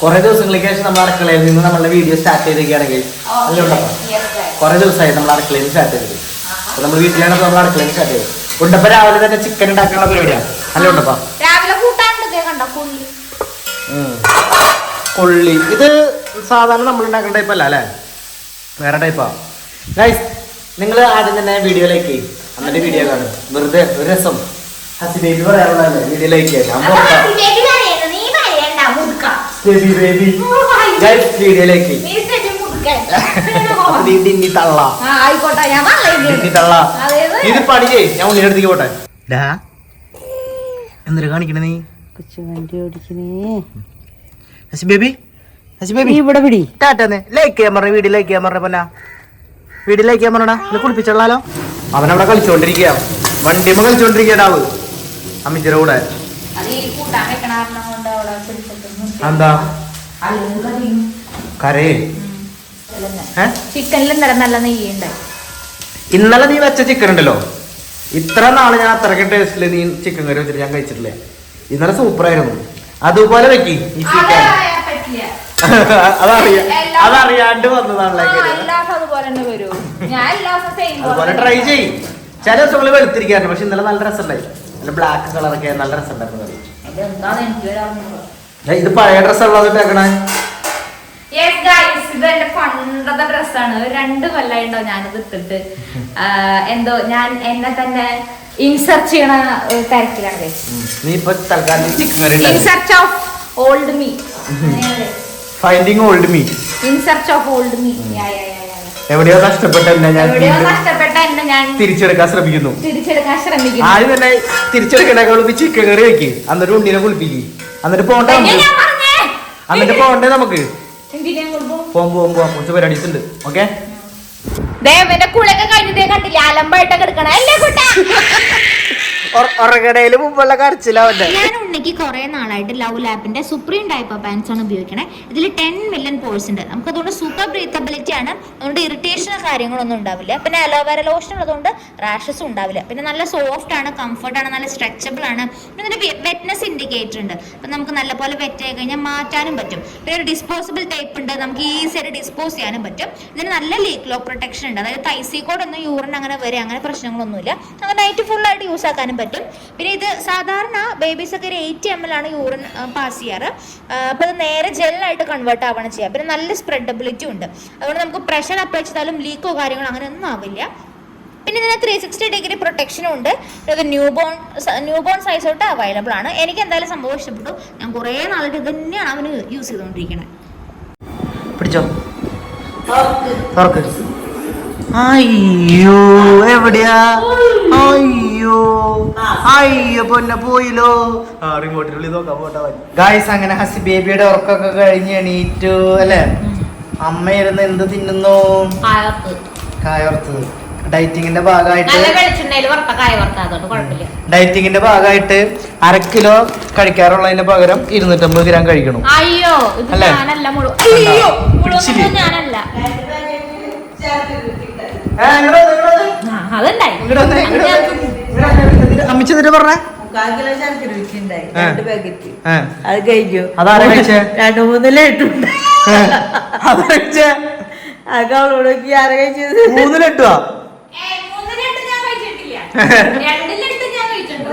കുറെ ദിവസങ്ങൾക്ക് ശേഷം നമ്മൾ അടുക്കളയിൽ നിന്ന് നമ്മളുടെ വീഡിയോ സ്റ്റാർട്ട് ചെയ്തിരിക്കുകയാണെങ്കിൽ കുറെ ദിവസമായി നമ്മൾ അടുക്കളയിൽ സ്റ്റാർട്ട് ചെയ്തത് അപ്പൊ നമ്മൾ വീട്ടിലാണ് നമ്മൾ അടുക്കളയിൽ സ്റ്റാർട്ട് ചെയ്തത്. ഉണ്ടപ്പ രാവിലെ തന്നെ ചിക്കൻ ഉണ്ടാക്കാനുള്ള പരിപാടിയാണ് അല്ലേ ഉണ്ടപ്പ? രാവിലെ കൊള്ളി. ഇത് സാധാരണ നമ്മൾ ഉണ്ടാക്കുന്ന ടൈപ്പ് അല്ല അല്ലേ? വേറെ ടൈപ്പാ ഗൈസ് നിങ്ങൾ ആദ്യം തന്നെ വീഡിയോ ലൈക്ക് ചെയ്യും. അന്നിട്ട് വീഡിയോ കാണും. വെറുതെ ഒരു രസം. ഹസിബേബി പറയാറുള്ളതല്ലേ? വീഡിയോ ലൈക്ക് ചെയ്യാൻ ഞാൻ അപ്പൊ പുറത്താ ഹസിബേബി കരയണ്ട, നീ കരയണ്ട, മുതുക്ക. Baby baby guys video like നീ സ്റ്റെപ്പി മുതുക്കൻ. അപ്പൊ നീ ഡിന്നി തള്ള. പറയുന്നത് തള്ള ഇത് പണിയേ ഞാൻ ഉണ്ണിയുടെ അടുത്തേക്ക് പോട്ടെ. ഡാ എന്തൊരു കാണിക്കണേ നീ? കൊച്ചു വണ്ടി ഓടിക്കണേ. ഹസി ബേബി ഹസി ബേബി. ഇവിടെ പിടി. നേ ലൈക്ക് ചെയ്യാൻ പറഞ്ഞ വീഡിയോ ലൈക്ക് ചെയ്യാൻ പറഞ്ഞ പൊന്ന. വീഡിയോ ലൈക്ക് ചെയ്യാൻ പറഞ്ഞടാ. എന്നെ കുളിപ്പിച്ചോളാലോ. അവനവിടെ കളിച്ചോണ്ടിരിക്കുക വണ്ടിമ കളിച്ചോണ്ടിരിക്കടാവ് അമ്മിച്ചിയുടെ കൂടെ. എന്താ? കറി. ചിക്കനിലും നല്ല നെയ്യുണ്ട്. ഇന്നലെ നീ വെച്ച ചിക്കൻ ഉണ്ടല്ലോ. ഇത്ര നാൾ ഞാൻ അത്രയ്ക്ക് ടേസ്റ്റിൽ നീ ചിക്കൻ കറി വെച്ചിട്ട് ഞാൻ കഴിച്ചിട്ടില്ല? ഇന്നലെ സൂപ്പർ ആയിരുന്നു. അതുപോലെ വെക്കി ഈ ചിക്കൻ. അതറിയാ അതറിയാണ്ട് വന്നതാണല്ലേ അതുപോലെ ട്രൈ ചെയ്യും. ചില ദിവസങ്ങൾ വെളുത്തിരിക്കാറുണ്ട് പക്ഷെ ഇന്നലെ നല്ല രസമുണ്ടായി. നല്ല ബ്ലാക്ക് കളറൊക്കെ നല്ല രസമുണ്ടായിരുന്നു ഇത് പഴയ ഡ്രസ് ഉള്ളത് ഇട്ടേക്കണേ. ഇത് എന്റെ പണ്ടത്തെ ഡ്രസ്സാണ് രണ്ട് കൊല്ലായിട്ടോ ഞാനിത് ഇട്ടിട്ട്. എന്തോ ഞാൻ എന്നെ തന്നെ ഇൻസെർച്ച് ചെയ്യണ തിരക്കിലാണ് കറി In search of finding old me in search of old me. എവിടെയോ നഷ്ടപ്പെട്ട എന്നെ ഞാൻ നഷ്ടപ്പെട്ട എന്നെ ഞാൻ തിരിച്ചെടുക്കാൻ ശ്രമിക്കുന്നു. തിരിച്ചെടുക്കാൻ ശ്രമിക്കുന്നു. ആദ്യം തന്നെ തിരിച്ചെടുക്കണേക്കാൾ ചിക്കൻ കറി വെക്കി അന്നൊരു ഉണ്ണിനെ കുളിപ്പിക്ക്. എന്നിട്ട് പോണ്ടേ നമുക്ക്. എന്നിട്ട് പോണ്ടേ നമുക്ക്. പോകുമ്പോ പരിപാടി പോകാൻ പോകാൻ പോകാം കുറച്ച് പരിപാടീസ് ഉണ്ട് ഓക്കെ? ദേ, ഇവന്റെ കുളിയൊക്കെ കഴിഞ്ഞിട്ടേ കണ്ടില്ല? അലമ്പായിട്ടൊക്കെ എടുക്കണം. കുട്ടാ മുമ്പുള്ള കരച്ചിലാവന്റെ ഞാൻ ഉണ്ണിക്ക് കുറെ നാളായിട്ട് ലവ് ലാപ്പിന്റെ സുപ്രീം ടൈപ്പ് ഓഫ് പാൻസ് ആണ് ഉപയോഗിക്കണേ. ഇതിൽ ടെൻ മില്യൺ പോഴ്സ് ഉണ്ട്. നമുക്ക് അതുകൊണ്ട് സൂപ്പർ ബ്രീത്തബിലിറ്റി ആണ്. അതുകൊണ്ട് ഇറിറ്റേഷനോ കാര്യങ്ങളൊന്നും ഉണ്ടാവില്ല. പിന്നെ അലോവേര ലോഷൻ ഉള്ളതുകൊണ്ട് റാഷസും ഉണ്ടാവില്ല. പിന്നെ നല്ല സോഫ്റ്റ് ആണ് കംഫർട്ട് ആണ് നല്ല സ്ട്രെച്ചബിൾ ആണ്. പിന്നെ ഇതിന് വെറ്റ്നസ് ഇൻഡിക്കേറ്റർ ഉണ്ട്. അപ്പം നമുക്ക് നല്ലപോലെ വെറ്റ് ആയി കഴിഞ്ഞാൽ മാറ്റാനും പറ്റും. പിന്നെ ഒരു ഡിസ്പോസിബിൾ ടൈപ്പ് ഉണ്ട്. നമുക്ക് ഈസി ആയിട്ട് ഡിസ്പോസ് ചെയ്യാനും പറ്റും. ഇതിന് നല്ല ലീക്ക് ലോ പ്രൊട്ടക്ഷൻ ഉണ്ട്. അതായത് തൈസിക്കോട് ഒന്നും യൂറിൻ അങ്ങനെ വരെ അങ്ങനെ പ്രശ്നങ്ങളൊന്നുമില്ല. അങ്ങനെ നൈറ്റ് ഫുൾ ആയിട്ട് യൂസ് ആക്കാനും പറ്റും. പിന്നെ ഇത് സാധാരണ ബേബീസ് ഒക്കെ ഒരു എയ്റ്റ് എം എൽ ആണ് യൂറിൻ പാസ് ചെയ്യാറ്. അപ്പോൾ ഇത് നേരെ ജെല്ലായിട്ട് കൺവേർട്ട് ആവണം ചെയ്യുക. പിന്നെ നല്ല സ്പ്രെഡബിലിറ്റി ഉണ്ട്. അതുകൊണ്ട് നമുക്ക് പ്രഷർ അപ്ലൈ ചെയ്താലും ലീക്കോ കാര്യങ്ങളോ അങ്ങനെ ഒന്നും ആവില്ല. പിന്നെ ഇതിന് ത്രീ സിക്സ്റ്റി ഡിഗ്രി പ്രൊട്ടക്ഷനും ഉണ്ട്. ഇത് newborn newborn size തൊട്ട് അവൈലബിൾ ആണ്. എനിക്ക് എന്തായാലും സംഭവം ഇഷ്ടപ്പെട്ടു. ഞാൻ കുറേ നാളായിട്ട് ഇത് തന്നെയാണ് അവന് യൂസ് ചെയ്തുകൊണ്ടിരിക്കുന്നത് പിടിച്ചോ? തുറക്ക്. അയ്യോ എവിടെയാ? അയ്യോ അയ്യോ പൊന്നെ പോയില്ലോ. റിമോട്ടിനുള്ളിൽ നോക്കാൻ പോട്ടാ ഗായ്സ് അങ്ങനെ ഹസി ബേബിയുടെ ഉറക്കൊക്കെ കഴിഞ്ഞ് എണീറ്റു അല്ലേ? അമ്മ ഇരുന്ന് എന്ത് തിന്നുന്നു? കായർത്ത് കായോർത്തത് ഡയറ്റിങ്ങിന്റെ ഭാഗമായിട്ട് ഡയറ്റിങ്ങിന്റെ ഭാഗമായിട്ട് അര കിലോ കഴിക്കാറുള്ളതിന്റെ പകരം ഇരുന്നൂറ്റമ്പത് ഗ്രാം കഴിക്കണം. അയ്യോ ഇത് അല്ലേ? ഞാനല്ല മുഴുവൻ അയ്യോ മുഴുവൻ പിടിച്ചില്ലേ? ഞാനല്ല ഏ, ഇങ്ങട് വന്ന്, ഇങ്ങട് വന്ന്. ആ, അതുണ്ടായി ഇങ്ങട് വന്ന്, ഇങ്ങട് അത് വന്ന്. ഞാൻ- ഇങ്ങട് വന്ന്. എന്നിട്ട് അമ്മച്ചി എന്നിട്ട് പറഞ്ഞേ മുക്കാൽ കിലോ ശർക്കര വെച്ചിണ്ടായി ആ. രണ്ട് പാക്കറ്റ് ഏ, അത് കഴിഞ്ഞു അതാരാ കഴിച്ചേ? രണ്ട് മൂന്ന് ലഡുണ്ട് ഏ, അതാ കഴിച്ചേ? അതൊക്കെ അവളോട് നോക്കി ആരാ കഴിച്ചത് മൂന്ന് ലഡ്ഡു ഞാൻ കഴിച്ചിട്ടില്ല. രണ്ട് ലഡ്ഡു ഞാൻ കഴിച്ചിട്ടുണ്ട്.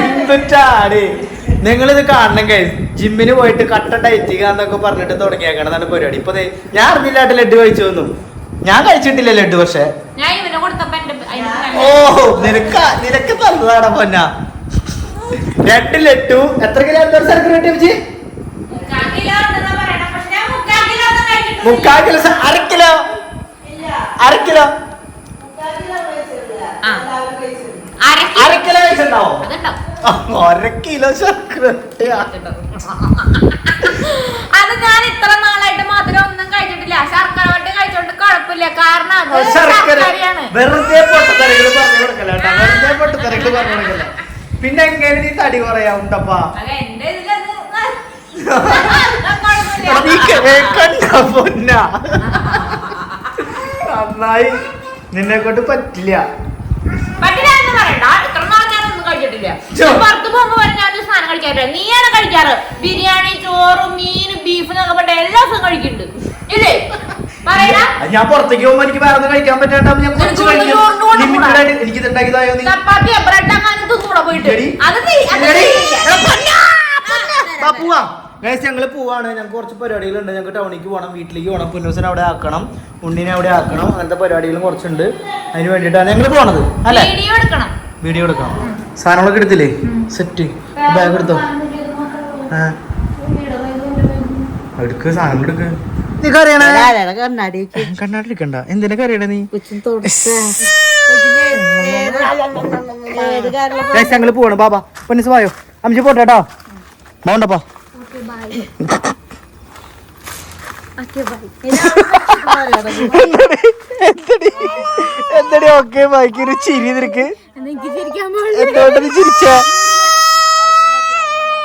എന്തുട്ടാടി നിങ്ങളിത് കാണണം കൈ ജിമ്മിന് പോയിട്ട് കട്ട ഡയറ്റിക എന്നൊക്കെ പറഞ്ഞിട്ട് തുടങ്ങിയേക്കണതാണ് പരിപാടി. ഇപ്പൊ ദേ ഞാൻ അറിഞ്ഞില്ലാട്ട് ലഡ്ഡു കഴിച്ചു വന്നു. ഞാൻ കഴിച്ചിട്ടില്ല ലഡ്ഡു പക്ഷെ ഞാൻ ഇവനെ കൊടുത്തപ്പോ എന്റെ അതിന് ഓ നിനക്ക് നിനക്ക് തന്നതാണ് പൊന്ന രണ്ട് ലഡു എത്ര കിലോ എന്തോ സ്ഥലത്ത് കിട്ടി അമ്മച്ചി? മുക്കാൽ കിലോ അര കിലോ അര കിലോ. അര കിലോ. അര കിലോ കഴിച്ചിട്ടുണ്ടാവോ അതുണ്ടാവും. അര കിലോ ശർക്കര. അത് ഞാൻ ഇത്ര നാളായിട്ട് മധുരം ഒന്നും കഴിച്ചിട്ടില്ല ശർക്കര വട്ടി കഴിച്ചോണ്ട് കുഴപ്പമില്ല. കാരണം അത് ശർക്കര. ശർക്കരയാണ് വെറുതെ പറഞ്ഞു കൊടുക്കല വെറുതെ പൊട്ടത്തരകൾ പറഞ്ഞു കൊടുക്കല. പിന്നെ എങ്ങനെ നീ തടി കുറയാ ഉണ്ടപ്പാ? പൊന്ന. നന്നായി. നിന്നെ കൊണ്ട് പറ്റില്ല നീയാണ് കഴിക്കാറ്. ബിരിയാണി ചോറ് മീൻ ബീഫ് എന്നൊക്കെ പറഞ്ഞ എല്ലാ ദിവസവും കഴിക്കുന്നുണ്ട്. ഇല്ലേ? ഞാൻ പുറത്തേക്ക് പോകുമ്പോ എനിക്ക് വേറെ കഴിക്കാൻ പറ്റാണ്ടാവും ഞാൻ കുറച്ച് കഴിക്കും എനിക്ക് ഇതുണ്ടാക്കിയതായോ നീ? പോവാം. ഗൈസ് ഞങ്ങൾ പോവാണ്. ഞങ്ങൾക്ക് കുറച്ച് പരിപാടികളുണ്ട്. ഞങ്ങൾക്ക് ടൗണിലേക്ക് പോകണം വീട്ടിലേക്ക് പോകണം പുന്നൂസിനെ അവിടെ ആക്കണം ഉണ്ണിനെ അവിടെ ആക്കണം. അങ്ങനത്തെ പരിപാടികളും കുറച്ചുണ്ട്. അതിന് വേണ്ടിട്ടാണ് ഞങ്ങൾ പോണത്. അല്ലേ? വീഡിയോ എടുക്കണം. സാധനങ്ങളൊക്കെ എടുത്തില്ലേ? സെറ്റ് ബാഗ് എടുത്തോ? എടുക്ക് സാധനങ്ങൾ എടുക്ക്. നീ കറിയണേ എന്തിനാ കറിയണ നീ? ഞങ്ങൾ പോണു ബാബാ പൊന്നിസ് വായോ. അമ്മച്ചി പോട്ടെ കേട്ടോ. മോണ്ടപ്പാ എന്തടി? ഓക്കെ ബാക്കി ഒരു ചിരി നിനക്ക്. എന്തുകൊണ്ടത് ചിരിച്ച Guys, നമ്മളിനി നേരെ പോവാട്ടോ നേരെ പോവാം. നമുക്ക് അവിടെ എത്തിയിട്ട് നമുക്ക്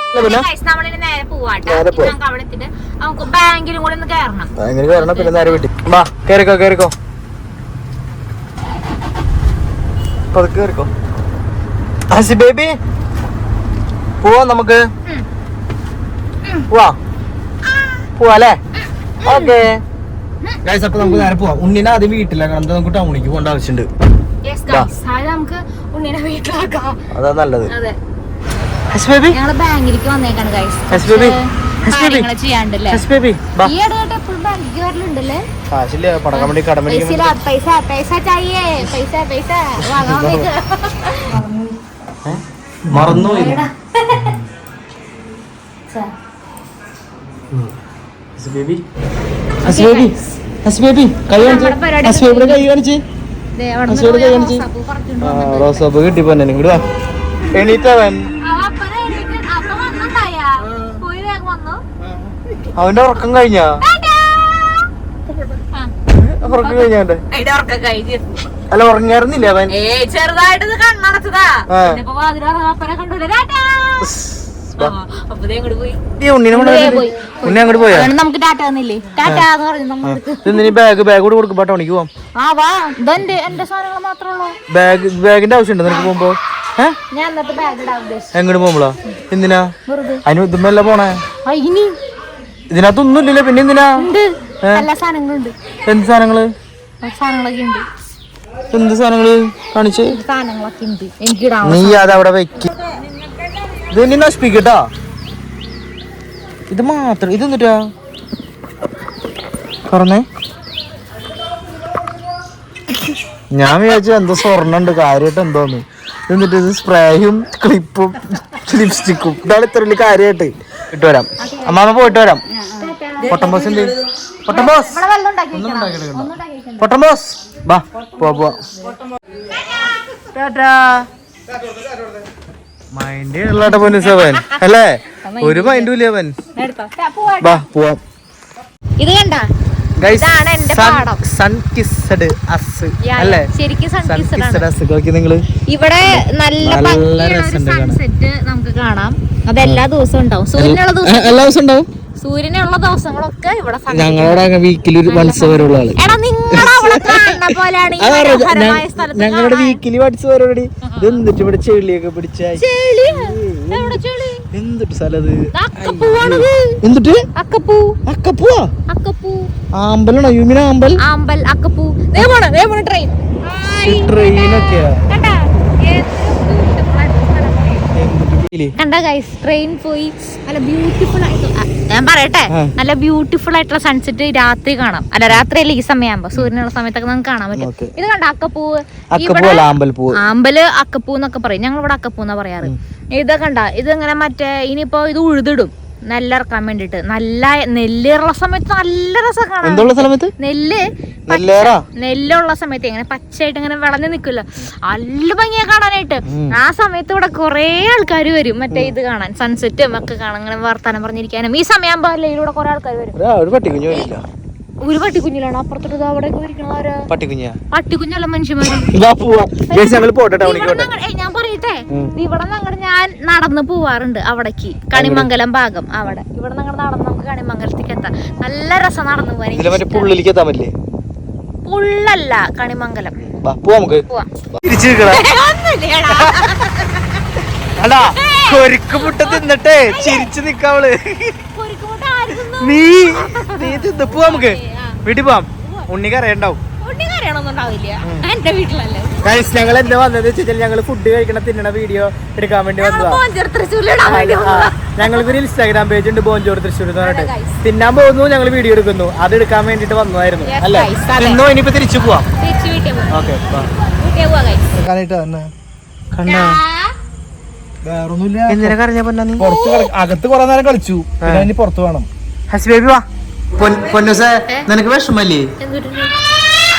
ബാങ്കിലും കൂടെ ഒന്ന് കയറണം. ബാങ്കിൽ കയറണം പിന്നെ നേരെ വീട്ടിൽ. വാ കേറിക്കോ കേറിക്കോ പതുക്കെ കേറിക്കോ ഹസി ബേബി പോവാ നമുക്ക്. പോവാ പോവാ അല്ലേ? ഓക്കെ. ഗൈസ് അപ്പൊ നമുക്ക് നേരെ പോവാം. ഉണ്ണിനെ ആദ്യം വീട്ടിലാക്കണം. കണ്ട നമുക്ക് ടൗണിലേക്ക് പോകേണ്ട ആവശ്യമുണ്ട്. അതാ നല്ലത്. ഞങ്ങൾ ബാങ്കിലേക്ക് വന്നേക്കാണ്? മറന്നു ബേബി. ഹസ് ബേബി ഹസ് ബേബി കൈ കാണിച്ച്. ഹസ് ബേബിയുടെ കൈ കാണിച്ച്. റോസാപ്പൂ എണീറ്റവൻ. അവന്റെ ഉറക്കം കഴിഞ്ഞാ? ഉറക്കം കഴിഞ്ഞാണ്ട്. അല്ല ഉറങ്ങിയായിരുന്നില്ല അവൻ? ഏയ് ചെറുതായിട്ട് കണ്ണടച്ചതാ. ബാഗ് ബാഗ് കൂടെ കൊടുക്കും ടൗണിക്ക് പോവാം. ആ വാ. ഇതെന്റെ എന്റെ സാധനങ്ങൾ മാത്രമേ ഉള്ളൂ. ബാഗ് ബാഗിന്റെ ആവശ്യമുണ്ടോ നിനക്ക് പോകുമ്പോ? എങ്ങോട്ട് പോകുമ്പോളാ? എന്തിനാ? അതിന് ഇതുമ്പോ പോണേ? ആ, ഇനി ഇതിനകത്തൊന്നും ഇല്ലല്ലോ. പിന്നെ എന്തിനാ? ഉണ്ട്. എല്ലാ സാധനങ്ങളുണ്ട്. എന്ത് സാധനങ്ങൾ? സാധനങ്ങളൊക്കെ ഉണ്ട്. എന്ത് സാധനങ്ങൾ? കാണിച്ച്. സാധനങ്ങളൊക്കെ ഉണ്ട്? എനിക്ക് ഇടാൻ നീ അത് അവിടെ വെക്ക്. ഇത് നീ നശിപ്പിക്കട്ടാ. ഇത് മാത്രം. ഇത് എന്നിട്ടാ? പറഞ്ഞേ ഞാൻ വിചാരിച്ചു എന്തോ സ്വർണം ഉണ്ട്. കാര്യമായിട്ട് എന്തോന്ന്. എന്നിട്ട് ഇത് സ്പ്രേയും ക്ലിപ്പും ലിപ്സ്റ്റിക്കും. ഇതാണ് ഇത്ര വലിയ കാര്യമായിട്ട്. ഇട്ട് വരാം അമ്മാമ്മ പോയിട്ട് വരാം. പൊട്ടം ബോസ് എന്ത് പൊട്ടം ബോസ്. ഒന്നും. പൊട്ടം ബോസ്. വാ പോവാ പോവാ ടാറ്റാ. മൈൻഡ് ഉള്ളാട്ട പോലീസ് അവൻ അല്ലേ? ഒരു മൈൻഡും ഇല്ല അവൻ. വാ പോവാം. ഇത് കണ്ട? ഇവിടെ നല്ല. സൺസെറ്റ് നമുക്ക് കാണാം. അത് എല്ലാ ദിവസവും ഉണ്ടാവും. സൂര്യനുള്ള ദിവസം എല്ലാ ദിവസവും ഉണ്ടാവും? സൂര്യനുള്ള ദിവസങ്ങളൊക്കെ ഇവിടെ വീക്കിൽ ഒരു വൺസ് വരെയുള്ള ആൾ. ഞങ്ങളുടെ വീക്കിലി പഠിച്ചു വരോടി ഇത് എന്നിട്ട് ഇവിടെ ചെളിയൊക്കെ പിടിച്ച? എന്തിട്ട് സ്ഥലത് അക്കപ്പൂ അക്കപ്പൂ. ആമ്പലാണോ യുമിന ആമ്പൽ? ആമ്പൽ അക്കപ്പൂ. ദേ പോണ് ദേ പോണ് ട്രെയിൻ ട്രെയിനൊക്കെയാ കണ്ടാ? ഗൈസ് ട്രെയിൻ പോയി. നല്ല ബ്യൂട്ടിഫുൾ ആയിട്ട് ഞാൻ പറയട്ടെ? നല്ല ബ്യൂട്ടിഫുൾ ആയിട്ടുള്ള സൺസെറ്റ് രാത്രി കാണാം. അല്ല രാത്രി അല്ല ഈ സമയമാകുമ്പോ സൂര്യനുള്ള സമയത്തൊക്കെ നമുക്ക് കാണാൻ പറ്റും. ഇത് കണ്ട അക്കപ്പൂവ്. അമ്പൽ ആമ്പൽ അക്കപ്പൂ എന്നൊക്കെ പറയും. ഞങ്ങൾ ഇവിടെ അക്കപ്പൂ എന്നാ പറയാറ് ഇത് കണ്ട ഇത് ഇങ്ങനെ മറ്റേ ഇനിയിപ്പോ ഇത് ഉഴുതിടും. നെല്ലിറക്കാൻ വേണ്ടിട്ട് നല്ല നെല്ലുള്ള സമയത്ത് നല്ല രസം നെല്ല് നെല്ലുള്ള സമയത്ത് ഇങ്ങനെ പച്ചയായിട്ട് ഇങ്ങനെ വിളഞ്ഞു നിൽക്കില്ല നല്ല ഭംഗിയാ കാണാനായിട്ട്. ആ സമയത്ത് ഇവിടെ കൊറേ ആൾക്കാർ വരും. മറ്റേ ഇത് കാണാൻ സൺസെറ്റും ഒക്കെ കാണാൻ ഇങ്ങനെ വർത്താനം പറഞ്ഞിരിക്കാനും. ഈ സമയമാകുമ്പോ ഇവിടെ കുറെ ആൾക്കാർ വരും. ഒരാ, പട്ടിക്കുഞ്ഞിലാണ്. അപ്പുറത്തോട്ട് അവിടെ പട്ടിക്കുഞ്ഞല്ല മനുഷ്യന്മാര്. ഇതാ ഇവിടെ നിന്ന് ഞങ്ങ- ഞാൻ നടന്നു പോവാറുണ്ട് അവിടേക്ക്. കണിമംഗലം ഭാഗം അവിടെ. ഇവിടെ അങ്ങോട്ട് നടന്ന് നമുക്ക് കണിമംഗലത്തേക്ക് എത്താം. നല്ല രസം നടന്നു പോവാൻ. പുള്ളല്ല കണിമംഗലം. അല്ല കൊരുക്ക് മുട്ട തിന്നിട്ടേ ചിരിച്ചു നിക്കാവൾ? നീ നീ തിന്ന് പോവാ നമുക്ക്. വീട്ടിൽ പോവാം. ഉണ്ണി കറിയുണ്ടാവും എന്റെ വീട്ടിലല്ലേ. ഗൈസ് ഞങ്ങൾ എന്താ വന്നത് വെച്ചാൽ ഞങ്ങൾ ഫുഡ് കഴിക്കണ തിന്നണ വീഡിയോ എടുക്കാൻ വേണ്ടി വന്നതാ. ഞങ്ങൾക്ക് ഒരു ഇൻസ്റ്റാഗ്രാം പേജ് ഉണ്ട് ബോഞ്ചോർ തൃശ്ശൂർ എന്ന് പറഞ്ഞിട്ട്. തിന്നാൻ പോകുന്നു ഞങ്ങൾ വീഡിയോ എടുക്കുന്നു. അത് എടുക്കാൻ വേണ്ടിട്ട് വന്നതായിരുന്നു. അല്ലെ. തിന്നോ ഇനിയിപ്പോ തിരിച്ചു പോവാം. അകത്ത് കൊറേ നേരം കളിച്ചു. പിന്നെ ഇനി പുറത്ത് വേണം ഹസ്ബേബി വാ. പൊന്നുസേ നിനക്ക് വിഷമല്ലേ?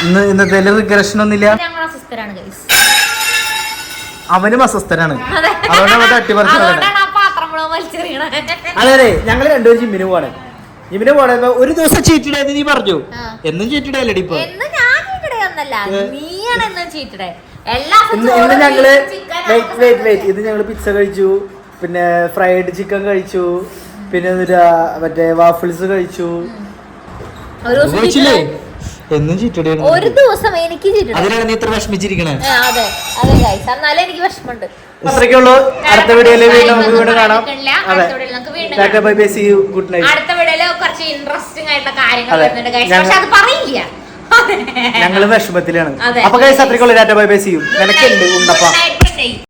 ഇന്ന് ഇന്നത്തെ റിഗ്രഷൻ ഒന്നുമില്ല. അവനും അസ്വസ്ഥനാണ് അതെ. തട്ടിപ്പറിച്ചു ഞങ്ങൾ രണ്ടുപേരും ജിമ്മിന് പോവാണ്. ജിമ്മിന് പോണേ ഒരു ദിവസം ചീറ്റിടേന്ന് നീ പറഞ്ഞു. എന്നും എന്നും അല്ലടി ഇപ്പൊ ചീറ്റടെ ഇന്ന് ഞങ്ങൾ വെയിറ്റ് വെയിറ്റ് വെയിറ്റ് ഇത് ഞങ്ങൾ പിസ്സ കഴിച്ചു. പിന്നെ ഫ്രൈഡ് ചിക്കൻ കഴിച്ചു. പിന്നെ മറ്റേ വാഫിൾസ് കഴിച്ചു. കഴിച്ചില്ലേ? ചീറ്റടെ. എന്നും ചീറ്റിടയാണ് ഒരു ദിവസം എനിക്ക് ചീറ്റടെ അതിനാണ് നീ ഇത്ര വിഷമിച്ചിരിക്കണേ? അതെ. അതെ ഗൈസ് എന്നാലും എനിക്ക് വിഷമമുണ്ട്. അത്രയ്ക്കുള്ളൂ. അടുത്ത വീഡിയോയിൽ വീണ്ടും നമുക്ക് വീണ്ടും കാണാം. അതെ. അടുത്ത വീഡിയോയിൽ വീണ്ടും tata bye bye see you good night അടുത്ത വീഡിയോയിൽ കുറച്ച് ഇൻട്രസ്റ്റിംഗ് ആയിട്ടുള്ള കാര്യങ്ങൾ. വരുന്നുണ്ട് ഗൈസ് പക്ഷെ അത് പറയില്ല. ഞങ്ങൾ വിഷമത്തിലാണ്. അപ്പൊ guys അത്രയ്ക്കുള്ളൂ. Tata bye bye see you നിനക്കുണ്ട് ഉണ്ടപ്പ.